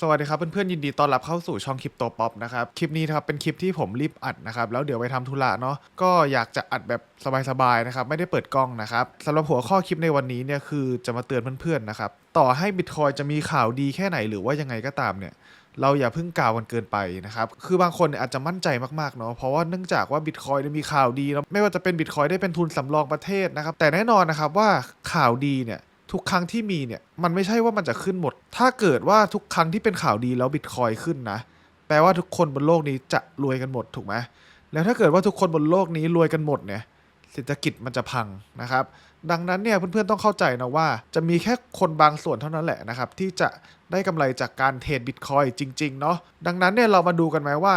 สวัสดีครับเพื่อนๆยินดีต้อนรับเข้าสู่ช่องคลิปโตป๊อปนะครับคลิปนี้ครับเป็นคลิปที่ผมรีบอัดนะครับแล้วเดี๋ยวไปทำธุระเนาะก็อยากจะอัดแบบสบายๆนะครับไม่ได้เปิดกล้องนะครับสำหรับหัวข้อคลิปในวันนี้เนี่ยคือจะมาเตือนเพื่อนๆนะครับต่อให้บิตคอยจะมีข่าวดีแค่ไหนหรือว่ายังไงก็ตามเนี่ยเราอย่าเพิ่งกล่าวกันเกินไปนะครับ คือบางคนอาจจะมั่นใจมากๆเนาะ เพราะว่าเนื่องจากว่าบิตคอยมีข่าวดีแล้วไม่ว่าจะเป็นบิตคอยได้เป็นทุนสำรองประเทศนะครับ แต่แน่นอนนะครับว่าข่าวดีเนี่ย ทุกครั้งที่มีเนี่ยมันไม่ใช่ว่ามันจะขึ้นหมด ถ้าเกิดว่าทุกครั้งที่เป็นข่าวดีแล้วบิตคอยขึ้นนะ แปลว่าทุกคนบนโลกนี้จะรวยกันหมดถูกไหมแล้วถ้าเกิดว่าทุกคนบนโลกนี้รวยกันหมดเนี่ยเศรษฐกิจมันจะพังนะครับ ดังนั้นเนี่ยเพื่อนๆต้องเข้าใจนะว่า จะมีแค่คนบางส่วนเท่านั้นแหละนะครับ ที่จะได้กำไรจากการเทรดบิตคอยจริงๆเนาะดังนั้นเนี่ยเรามาดูกันไหมว่า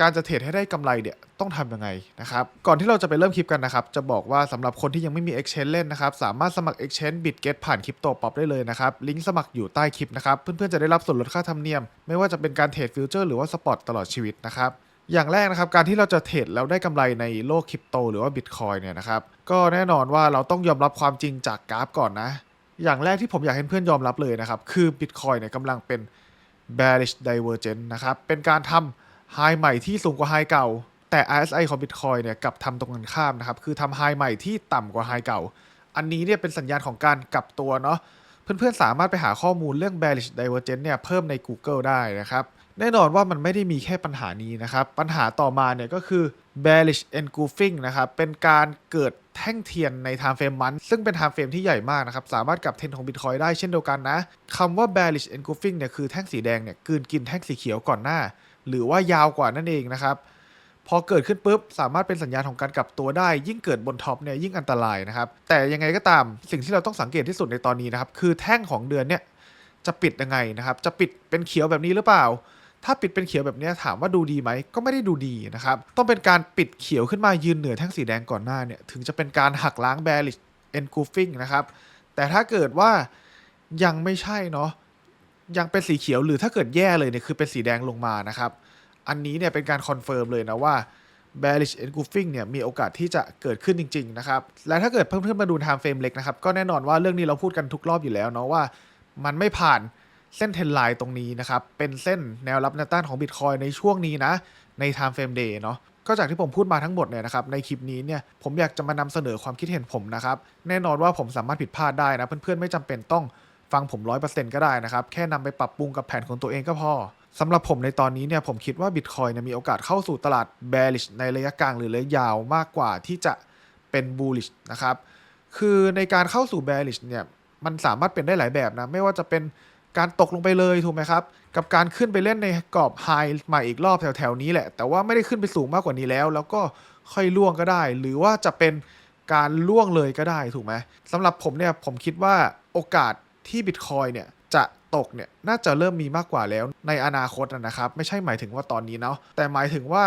การจะเทรดให้ได้กำไรเนี่ยต้องทำยังไงนะครับก่อนที่เราจะไปเริ่มคลิปกันนะครับ จะบอกว่าสำหรับคนที่ยังไม่มี Exchange เล่นนะครับ สามารถสมัคร Exchange BitGet ผ่านคริปโตป๊อปได้เลยนะครับ ลิงก์สมัครอยู่ใต้คลิปนะครับ เพื่อนๆจะได้รับส่วนลดค่าธรรมเนียม ไม่ว่าจะเป็นการเทรดฟิวเจอร์หรือว่าสปอตตลอดชีวิตนะครับอย่างแรกนะครับการที่เราจะเทรดแล้วได้กำไรในโลกคริปโตหรือว่าบิตคอยเนี่ยนะครับก็แน่นอนว่าเราต้องยอมรับความจริงจากกราฟก่อนนะ อย่างแรกที่ผมอยากให้เพื่อนยอมรับเลยนะครับคือบิตคอยเนี่ยกำลังเป็น bearish divergence นะครับเป็นการทำ high ใหม่ที่สูงกว่า high เก่า แต่ RSI ของ Bitcoin เนี่ยกลับทำตรงกันข้ามนะครับ คือทำ high ใหม่ที่ต่ำกว่า high เก่า อันนี้เนี่ยเป็นสัญญาณของการกลับตัวเนาะ เพื่อนๆ สามารถไปหาข้อมูลเรื่อง bearish divergence เนี่ยเพิ่มใน Google ได้นะครับ แน่นอนว่ามันไม่ได้มีแค่ปัญหานี้นะครับ ปัญหาต่อมาเนี่ยก็คือ bearish engulfing นะครับ เป็นการเกิดแท่งเทียนใน time frame มัน ซึ่งเป็น time frame ที่ใหญ่มากนะครับ สามารถกลับเทรนของ Bitcoin ได้เช่นเดียวกันนะคำว่า bearish engulfing เนี่ยคือแท่งสีแดงเนี่ยกืนกินแท่งสีเขียวก่อนหน้า หรือว่ายาวกว่านั่นเองนะครับ พอเกิดขึ้นปุ๊บสามารถเป็นสัญญาณของการกลับตัวได้ ยิ่งเกิดบนท็อปเนี่ยยิ่งอันตรายนะครับ แต่ยังไงก็ตามสิ่งที่เราต้องสังเกตที่สุดในตอนนี้นะครับ คือแท่งของเดือนเนี่ยจะปิดยังไงนะครับ จะปิดเป็นเขียวแบบนี้หรือเปล่า ถ้าปิดเป็นเขียวแบบนี้ถามว่าดูดีไหมก็ไม่ได้ดูดีนะครับ ต้องเป็นการปิดเขียวขึ้นมายืนเหนือแท่งสีแดงก่อนหน้าเนี่ยถึงจะเป็นการหักล้าง bearish engulfing นะครับแต่ถ้าเกิดว่ายังไม่ใช่เนาะยังเป็นสีเขียวหรือถ้าเกิดแย่เลยเนี่ยคือเป็นสีแดงลงมานะครับ อันนี้เนี่ยเป็นการคอนเฟิร์มเลยนะว่า bearish engulfing เนี่ยมีโอกาสที่จะเกิดขึ้นจริง ๆ นะครับ และถ้าเกิดเพื่อนๆมาดู time frame เล็กนะครับ ก็แน่นอนว่าเรื่องนี้เราพูดกันทุกรอบอยู่แล้วเนาะว่ามันไม่ผ่านเส้นเทนไลน์ตรงนี้นะครับ เป็นเส้นแนวรับแนวต้านของ Bitcoin ในช่วงนี้นะ ใน time frame day เนาะก็จากที่ผมพูดมาทั้งหมดเนี่ยนะครับในคลิปนี้เนี่ยผมอยากจะมานำเสนอความคิดเห็นผมนะครับ แน่นอนว่าผมสามารถผิดพลาดได้นะ เพื่อนๆไม่จำเป็นต้องฟังผม 100%ก็ได้นะครับ แค่นำไปปรับปรุงกับแผนของตัวเองก็พอ สำหรับผมในตอนนี้เนี่ยผมคิดว่า Bitcoin เนี่ยมีโอกาสเข้าสู่ตลาด bearish ในระยะกลางหรือระยะยาวมากกว่าที่จะเป็น bullish นะครับ คือในการเข้าสู่ bearish เนี่ยมันสามารถเป็นได้หลายแบบนะ ไม่ว่าจะเป็นการตกลงไปเลยถูกไหมครับ กับการขึ้นไปเล่นในกรอบ high ใหม่อีกรอบแถวๆนี้แหละ แต่ว่าไม่ได้ขึ้นไปสูงมากกว่านี้แล้ว แล้วก็ค่อยล่วงก็ได้ หรือว่าจะเป็นการล่วงเลยก็ได้ถูกไหมสำหรับผมเนี่ยผมคิดว่าโอกาสที่ Bitcoin เนี่ยจะ ตกเนี่ยน่าจะเริ่มมีมากกว่าแล้วในอนาคตนะครับ ไม่ใช่หมายถึงว่าตอนนี้เนาะแต่หมายถึงว่า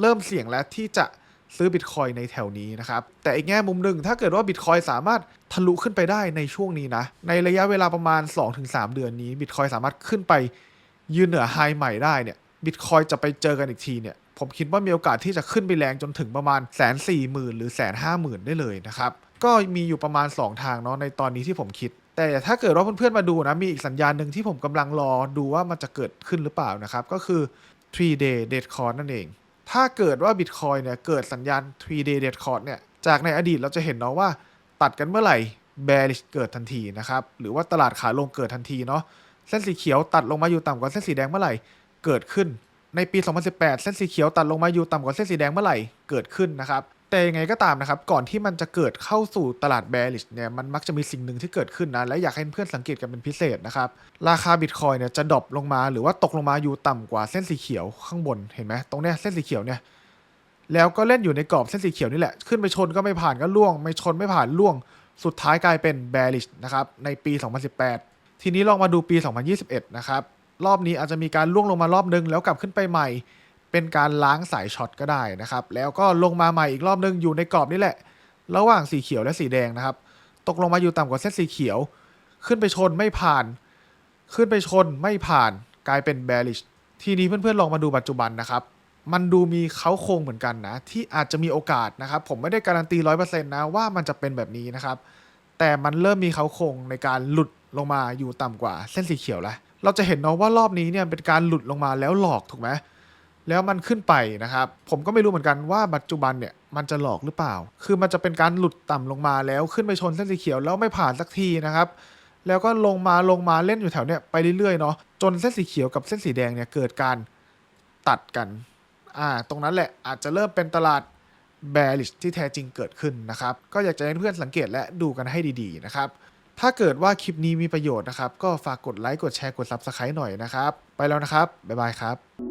เริ่มเสี่ยงแล้วที่จะซื้อบิตคอยในแถวนี้นะครับ แต่อีกแง่มุมหนึ่งถ้าเกิดว่าบิตคอยสามารถทะลุขึ้นไปได้ในช่วงนี้นะ ในระยะเวลาประมาณ 2-3 เดือนนี้บิตคอยสามารถขึ้นไปยืนเหนือไฮใหม่ได้เนี่ยบิตคอยจะไปเจอกันอีกทีเนี่ยผมคิดว่ามีโอกาสที่จะขึ้นไปแรงจนถึงประมาณแสนสี่หมื่นหรือแสนห้าหมื่นได้เลยนะครับ ก็มีอยู่ประมาณ 2 ทางเนาะในตอนนี้ที่ผมคิด แต่ถ้าเกิดว่าเพื่อนๆมาดูนะ มีอีกสัญญาณหนึ่งที่ผมกำลังรอดูว่ามันจะเกิดขึ้นหรือเปล่านะครับ ก็คือ3 day dead cord นั่นเอง ถ้าเกิดว่า Bitcoin เนี่ยเกิดสัญญาณ3 day dead cord เนี่ย จากในอดีตเราจะเห็นเนาะว่าตัดกันเมื่อไหร่ bearish เกิดทันทีนะครับ หรือว่าตลาดขาลงเกิดทันทีเนาะ เส้นสีเขียวตัดลงมาอยู่ต่ำกว่าเส้นสีแดงเมื่อไหร่ เกิดขึ้น ในปี 2018 เส้นสีเขียวตัดลงมาอยู่ต่ำกว่าเส้นสีแดงเมื่อไหร่ เกิดขึ้นนะครับ แต่ยังไงก็ตามนะครับ ก่อนที่มันจะเกิดเข้าสู่ตลาด bearish เนี่ยมันมักจะมีสิ่งหนึ่งที่เกิดขึ้นนะ และอยากให้เพื่อนสังเกตกันเป็นพิเศษนะครับ ราคา Bitcoin เนี่ยจะดรอปลงมาหรือว่าตกลงมาอยู่ต่ำกว่าเส้นสีเขียวข้างบนเห็นไหมตรงเนี้ยเส้นสีเขียวเนี่ยแล้วก็เล่นอยู่ในกรอบเส้นสีเขียวนี่แหละ ขึ้นไปชนก็ไม่ผ่านก็ล่วง ไม่ชนไม่ผ่านล่วง สุดท้ายกลายเป็น bearish นะครับ ในปี 2018 ทีนี้ลองมาดูปี 2021 นะครับ รอบนี้อาจจะมีการล่วงลงมารอบนึง แล้วกลับขึ้นไปใหม่ เป็นการล้างสายช็อตก็ได้นะครับ แล้วก็ลงมาใหม่อีกรอบนึงอยู่ในกรอบนี่แหละ ระหว่างสีเขียวและสีแดงนะครับ ตกลงมาอยู่ต่ำกว่าเส้นสีเขียว ขึ้นไปชนไม่ผ่าน ขึ้นไปชนไม่ผ่านกลายเป็น bearish ทีนี้เพื่อนๆลองมาดูปัจจุบันนะครับ มันดูมีเขาโครงเหมือนกันนะ ที่อาจจะมีโอกาสนะครับ ผมไม่ได้การันตีร้อยเปอร์เซ็นต์นะว่ามันจะเป็นแบบนี้นะครับ แต่มันเริ่มมีเขาโครงในการหลุดลงมาอยู่ต่ำกว่าเส้นสีเขียวแล้ว เราจะเห็นเนาะว่ารอบนี้เนี่ยเป็นการหลุดลงมาแล้วหลอกถูกไหม แล้วมันขึ้นไปนะครับ ผมก็ไม่รู้เหมือนกันว่าปัจจุบันเนี่ยมันจะหลอกหรือเปล่า คือมันจะเป็นการหลุดต่ำลงมาแล้วขึ้นไปชนเส้นสีเขียวแล้วไม่ผ่านสักทีนะครับ แล้วก็ลงมาลงมาเล่นอยู่แถวเนี้ยไปเรื่อยๆเนาะจนเส้นสีเขียวกับเส้นสีแดงเนี่ยเกิดการตัดกันอ่าตรงนั้นแหละอาจจะเริ่มเป็นตลาด bearish ที่แท้จริงเกิดขึ้นนะครับ ก็อยากจะให้เพื่อนสังเกตและดูกันให้ดีๆนะครับ ถ้าเกิดว่าคลิปนี้มีประโยชน์นะครับ ก็ฝากกดไลค์กดแชร์กด Subscribe หน่อยนะครับ ไปแล้วนะครับ บ๊ายบายครับ